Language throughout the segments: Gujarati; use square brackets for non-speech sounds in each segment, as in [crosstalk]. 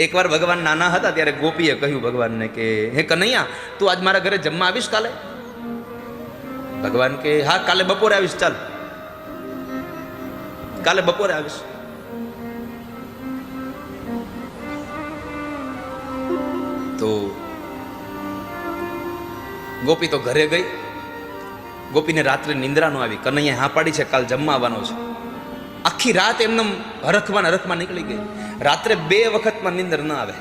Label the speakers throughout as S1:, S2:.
S1: એકવાર ભગવાન નાના હતા ત્યારે ગોપીએ કહ્યું ભગવાનને કે, હે કનૈયા, તું આજ મારા ઘરે જમવા આવીશ કાલે? ભગવાન કે, હા, કાલે બપોરે આવીશ, ચાલ. કાલે બપોરે આવીશ. તો ગોપી તો ઘરે ગઈ. ગોપીને રાત્રે નિંદ્રા નો આવી, કનૈયા, હા પાડી છે, કાલ જમવા આવવાનો છે. આખી રાત એમને હરખમાં હરખમાં નીકળી ગઈ. રાત્રે બે વખતમાં નિંદર ન આવે.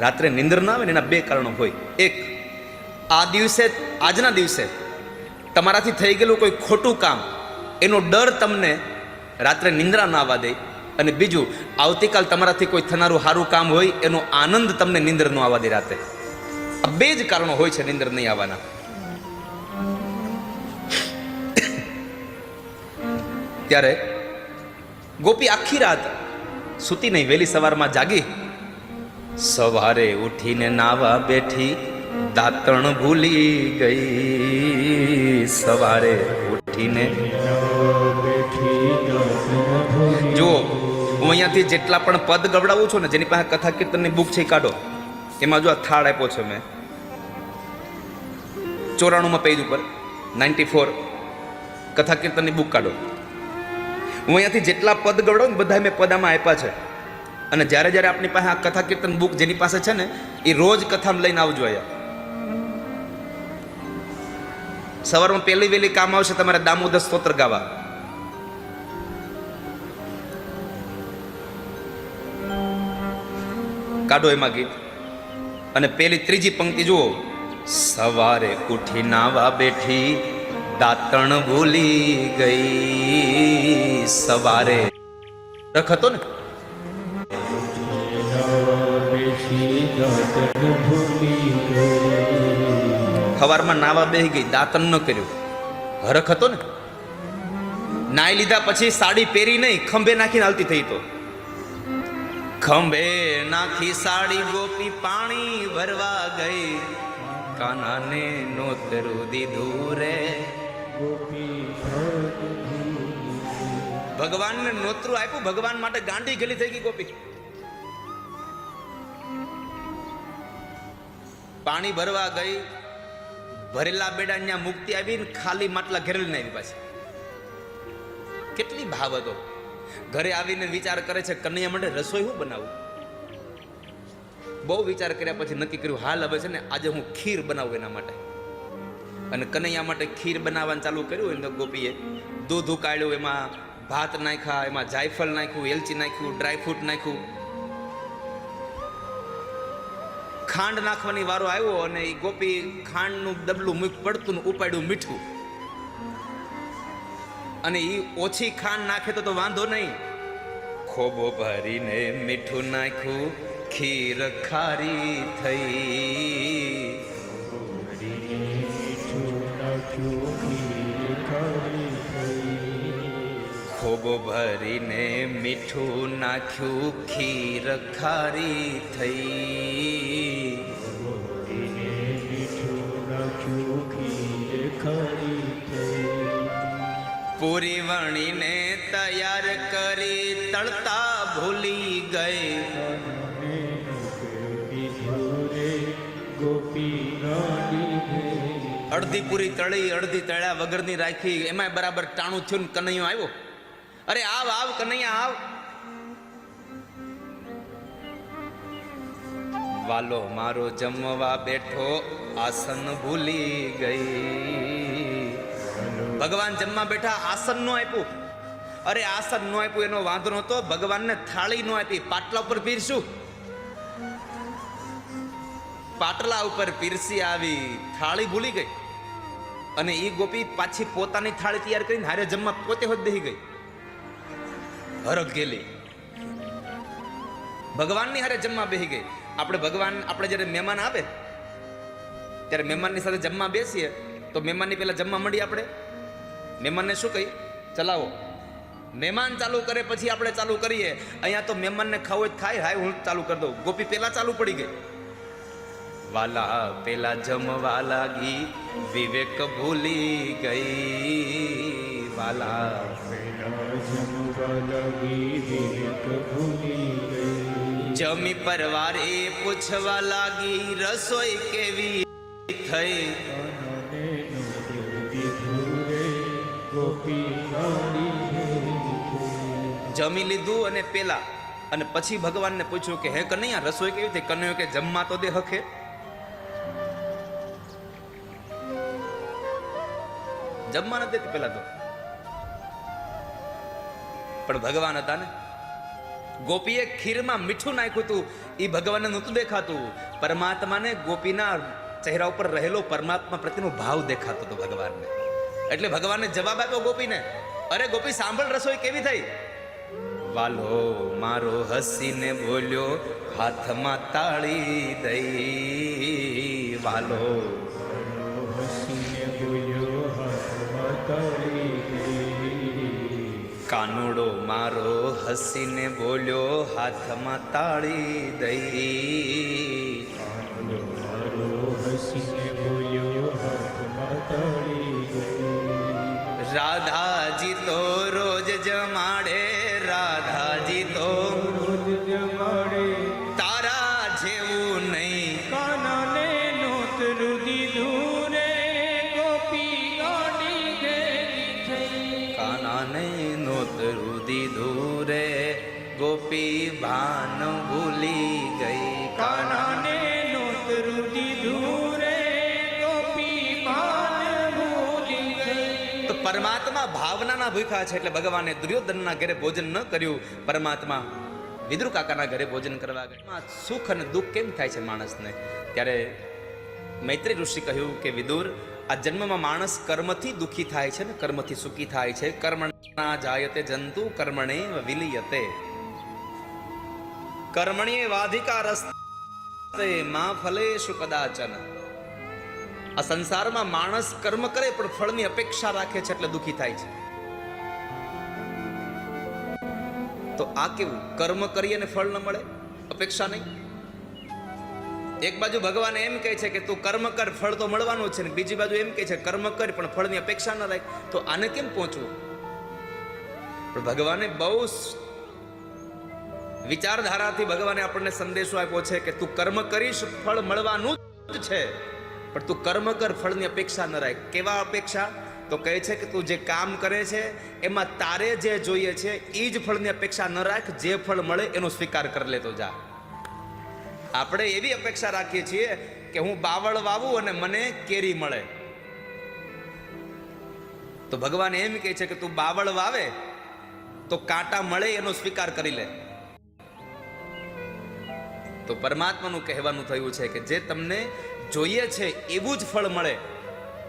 S1: રાત્રે નિંદર ન આવે ને એના બે કારણો હોય. એક, આ દિવસે, આજના દિવસે તમારાથી થઈ ગયેલું કોઈ ખોટું કામ, એનો ડર તમને રાત્રે નિંદ્રા ના આવવા દે. અને બીજું, આવતીકાલ તમારાથી કોઈ થનારું સારું કામ હોય, એનો આનંદ તમને નિંદર ન આવવા દે રાતે. આ બે જ કારણો હોય છે નિંદર નહીં આવવાના. [coughs] ત્યારે ગોપી આખી રાત સૂતી નહીં, વહેલી સવારમાં જાગી. સવારે ઉઠીને નાવા બેઠી, દાંતણ ભૂલી ગઈ. સવારે ઉઠીને જુઓ, હું અહીંયાથી જેટલા પણ પદ ગવડાવું છું ને, જેની પાસે કથા કીર્તનની બુક છે કાઢો. એમાં જો આ થાળ આપ્યો છે મેં. ચોરાણુંમાં પેજ ઉપર નાઇન્ટી ફોર કથા કીર્તનની બુક કાઢો. હું અહીંયાથી જેટલા પદ ગવડાવું ને બધા મેં પદામાં આપ્યા છે. અને જ્યારે જ્યારે આપણી પાસે આ કથા કીર્તન બુક જેની પાસે છે ને, એ રોજ કથામાં લઈને આવજો અહીંયા. સવારમાં પહેલી વહેલી કામ આવશે તમારે દામોદર સ્તોત્ર ગાવા. કાઢો એમાં ગીત. અને પેલી ત્રીજી પંક્તિ જુઓ. સવારે ઉઠી નાવા બેઠી દાંતણ ભૂલી ગઈ સવારે. રખ હતો ને? સવારમાં નાવા બેહી ગઈ, દાંતણ ન કર્યું. હરખ હતો ને? નાઈ લીધા પછી સાડી પહેરી નહીં, ખંભે નાખીને હાલતી થઈ તો. ખંભે નાખી સાડી ગોપી પાણી ભરવા ગઈ. કાનાને નોતરું દીધું રે. ભગવાનને નોતરું આપ્યું, ભગવાન માટે ગાંડી ગલી થઈ ગઈ ગોપી. પાણી ભરવા ગઈ, ભરેલા બેડા ત્યાં મુક્તિ આવી ખાલી માટલા ઘેરેલી આવી પાછી. કેટલી ભાવ હતો ઘરે આવીને વિચાર કરે છે, કનૈયા માટે રસોઈ હું બનાવું? બહુ વિચાર કર્યા પછી નક્કી કર્યું, હાલ હવે છે ને, આજે હું ખીર બનાવું એના માટે. અને કનૈયા માટે ખીર બનાવવાનું ચાલુ કર્યું તો ગોપીએ દૂધ ઉકાળ્યું, એમાં ભાત નાખ્યા, એમાં જાયફળ નાખ્યું, એલચી નાખ્યું ડ્રાયફ્રૂટ નાખ્યું. ખાંડ નાખવાની વારો આવ્યો અને એ ગોપી ખાંડનું ડબલું મૂક, પડતું ને ઉપાડ્યું મીઠું. અને એ ઓછી ખાંડ નાખે તો વાંધો નહીં. ખોબો ભરીને મીઠું નાખ્યું, ખીર ખારી થઈ. ખોબો ભરીને મીઠું નાખ્યું ખીર ખારી થઈ. પૂરી વણીને તૈયાર કરી તળતા ભૂલી ગઈ. અડધી પૂરી તળી અડધી તળ્યા વગરની રાખી એમાં બરાબર ટાણું થયું કનૈયો આવ્યો. અરે આવ આવ, કનૈયા, આવ. વાલો, મારો જમવા બેઠો આસન ભૂલી ગઈ. ભગવાન જમવા બેઠા આસન નો આપ્યું. અરે આસન નો આપ્યું, એનો વાંધો નહોતો. ભગવાનને થાળી નો આપી. પાટલા ઉપર પીરશું. પાટલા ઉપર પીરસી આવી, થાળી ભૂલી ગઈ. અને એ ગોપી પાછી પોતાની થાળી તૈયાર કરીને હારે જમવા પોતે હોત બેહી ગઈ. હરખ ગેલી. ભગવાનની હારે જમવા બેસી ગઈ. આપણે ભગવાન, આપણે જ્યારે મહેમાન આવે, ત્યારે મહેમાનની સાથે જમવા બેસીએ, તો મહેમાનની પહેલા જમવા મળીએ આપણે. મહેમાનને શું કહી? ચલાવો. મહેમાન ચાલુ કરે પછી આપણે ચાલુ કરીએ. અહીંયા તો મહેમાનને ખાવું જ ખાય. હાય, હું ચાલુ કરી દઉં. ગોપી પહેલા ચાલુ પડી ગઈ. વાલા પેલા જમવા લાગી. વિવેક ભૂલી ગઈ. વાલા જમી પરવારે પૂછવા લાગી રસોઈ કેવી થઈ જમી લીધું અને પેલા અને પછી ભગવાનને પૂછ્યું કે હે કનૈયા રસોઈ કેવી થઈ કનૈયો કે, જમવા તો દે હખે. જમવા નથી દેતી પેલા તો. પણ ભગવાન હતા ને? ગોપીએ ખીરમાં મીઠું નાખ્યું હતું. એ ભગવાનને નહોતું દેખાતું. પરમાત્માને ગોપીના ચહેરા ઉપર રહેલો પરમાત્મા પ્રત્યેનો ભાવ દેખાતો હતો ભગવાનને. એટલે ભગવાનને જવાબ આપ્યો ગોપીને, અરે ગોપી, સાંભળ રસોઈ કેવી થઈ? વાલો, મારો હસીને બોલ્યો, હાથમાં તાળી દઈ. વાલો
S2: હસીને બોલ્યો, હાથમાં તાળી
S1: કાનુડો મારો હસીને બોલ્યો હાથમાં તાળી દઈ.
S2: કાનડો મારો હસીને બોલ્યો હાથમાં તાળી ગઈ
S1: રાધાજી તો રોજ જમાડે રાધાજી તો
S2: રોજ જમાડે
S1: તારા જેવું નહીં.
S2: કાનાને નોતરું દીધું રે ગોપી ગાડી ઘેરી થઈ.
S1: કાનાને નોતરું દીધું રે ગોપી ભાન ભૂલી ગઈ
S2: કાનાને નોતરું દીધું ધૂરે ગોપી ભાન ભૂલી ગઈ
S1: તો પરમાત્મા ભાવનાના ભૂખા છે એટલે ભગવાને દુર્યોધનના ઘરે ભોજન ન કર્યું. પરમાત્મા વિદુર કાકાના ઘરે ભોજન કરવા ગયા સુખ અને દુઃખ કેમ થાય છે માણસને? ત્યારે મૈત્રી ઋષિ કહ્યું કે વિદુર આ જન્મમાં માણસ કર્મથી દુઃખી થાય છે ને? કર્મથી સુખી થાય છે. કર્મણા જાયતે જંતુ, કર્મણે વિલિયતે. કર્મણીએ વાધિકા રસ્તે માં ફલેશુ કદાચન. આ સંસારમાં માણસ કર્મ કરે, પણ ફળની અપેક્ષા રાખે છે એટલે દુઃખી થાય છે. તો આ કેવું? કર્મ કરીએ અને ફળ ન મળે? અપેક્ષા નહીં? એક બાજુ ભગવાન એમ કહે છે કે તું કર્મ કર ફળ તો મળવાનું છે ને બીજી બાજુ એમ કહે છે કર્મ કર પણ ફળની અપેક્ષા ન રાખ. તો આને કેમ પહોંચવું? પણ ભગવાને બહુ વિચારધારાથી ભગવાને આપણને સંદેશો આપ્યો છે કે તું કર્મ કરીશ ફળ મળવાનું જ છે. પણ તું કર્મ કર ફળની અપેક્ષા ન રાખ. કેવા અપેક્ષા? તો કહે છે કે તું જે કામ કરે છે, એમાં તારે જે જોઈએ છે એ જ ફળની અપેક્ષા ન રાખ. જે ફળ મળે એનો સ્વીકાર કરી લેતો જા. આપણે એવી અપેક્ષા રાખીએ છીએ કે હું બાવળ વાવું અને મને કેરી મળે. તો ભગવાન એમ કહે છે કે તું બાવળ વાવે, તો કાંટા મળે એનો સ્વીકાર કરી લે. તો પરમાત્માનું કહેવાનું થયું છે કે જે તમને જોઈએ છે એવું જ ફળ મળે,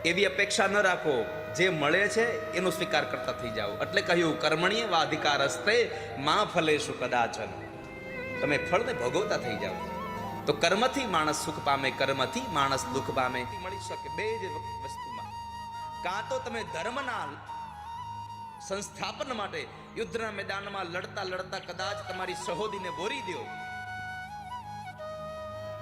S1: એવી અપેક્ષા ન રાખો. જે મળે છે એનો સ્વીકાર કરતા થઈ જાઓ. એટલે કહ્યું, કર્મણીય વાધિકાર હસ્તે માં ફલેશું કદાચન. તમે ફળને ભોગવતા થઈ જાઓ. તો કર્મથી માણસ સુખ પામે, કર્મથી માણસ દુઃખ પામે. મળી શકે બે જ વસ્તુમાં. કાં તો તમે ધર્મના સંસ્થાપન માટે યુદ્ધના મેદાનમાં લડતા લડતા કદાચ તમારી સહોદીને બોરી દો.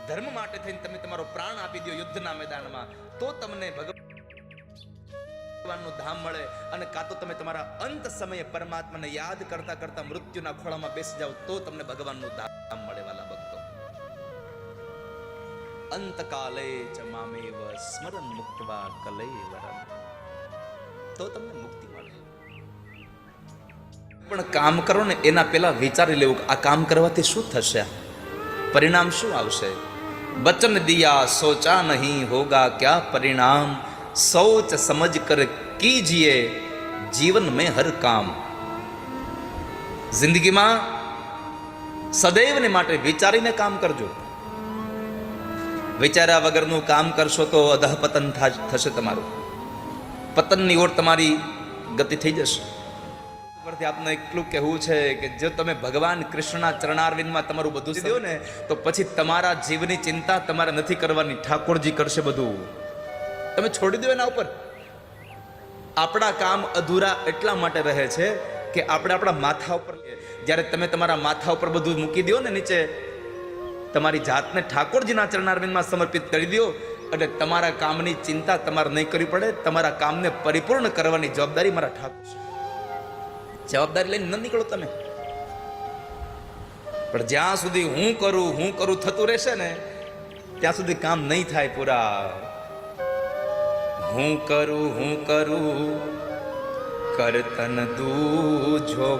S1: ધર્મ માટે થઈને તમે તમારો પ્રાણ આપી દો યુદ્ધના મેદાનમાં. તો તમને ભગવાનનું ધામ મળે અને કાં તો તમે તમારા અંત સમયે પરમાત્માને યાદ કરતા કરતા મૃત્યુના ખોળામાં બેસી જાઓ, તો તમને ભગવાનનું ધામ મળે વાલા ભક્તો. અંતકાલે ચ મામેવ સ્મરણ મુક્તવા કલે વરણ તો તમને મુક્તિ મળે. પણ કામ કરો ને એના પહેલાં વિચારી લેવું આ કામ કરવાથી શું થશે? પરિણામ શું આવશે? બચન દિયા, સોચા નહીં હોગા ક્યા પરિણામ? સોચ સમજ કર કીજીએ, જીવન મેં હર કામ. જિંદગીમાં સદૈવને માટે વિચારીને કામ કરજો. વિચાર્યા વગરનું કામ કરશો તો અધઃપતન થા- થશે તમારું. પતનની ઓર તમારી ગતિ થઈ જશે. પરથી આપને એટલું કહેવું છે કે જો તમે ભગવાન કૃષ્ણના ચરણારવિંદમાં તમારું બધું દો ને તો પછી તમારા જીવની ચિંતા તમારે નથી કરવાની. ઠાકોરજી કરશે બધું. તમે છોડી દો એના ઉપર. આપણા કામ અધૂરા એટલા માટે રહે છે કે આપણે આપણા માથા ઉપર જ્યારે તમે તમારા માથા ઉપર બધું મૂકી દો ને નીચે તમારી જાતને ઠાકોરજીના ચરણારવિંદમાં સમર્પિત કરી દો એટલે તમારા કામની ચિંતા તમારે નહીં કરવી પડે. તમારા કામને પરિપૂર્ણ કરવાની જવાબદારી મારા ઠાકોર જવાબદારી લઈને ન નીકળો તમે. પણ જ્યાં સુધી હું કરું હું કરું થતું રહેશે ને, ત્યાં સુધી કામ નહીં થાય પૂરા. હું કરું હું કરું. કરતન દૂજો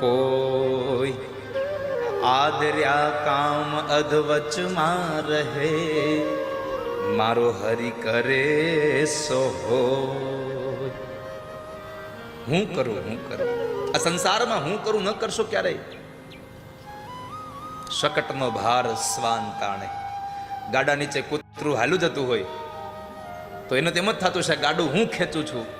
S1: કોઈ આદર્યા કામ અધવચમાં રહે. મારો હરિ કરે સોહો હું. કરું હું કરું. આ સંસારમાં હું કરું, ન કરશો ક્યારેય? શકટનો ભાર સ્વાન તાણે. ગાડા નીચે કૂતરું હાલું જતું હોય. તો એનું તેમ જ થતું છે ગાડું હું ખેંચું છું?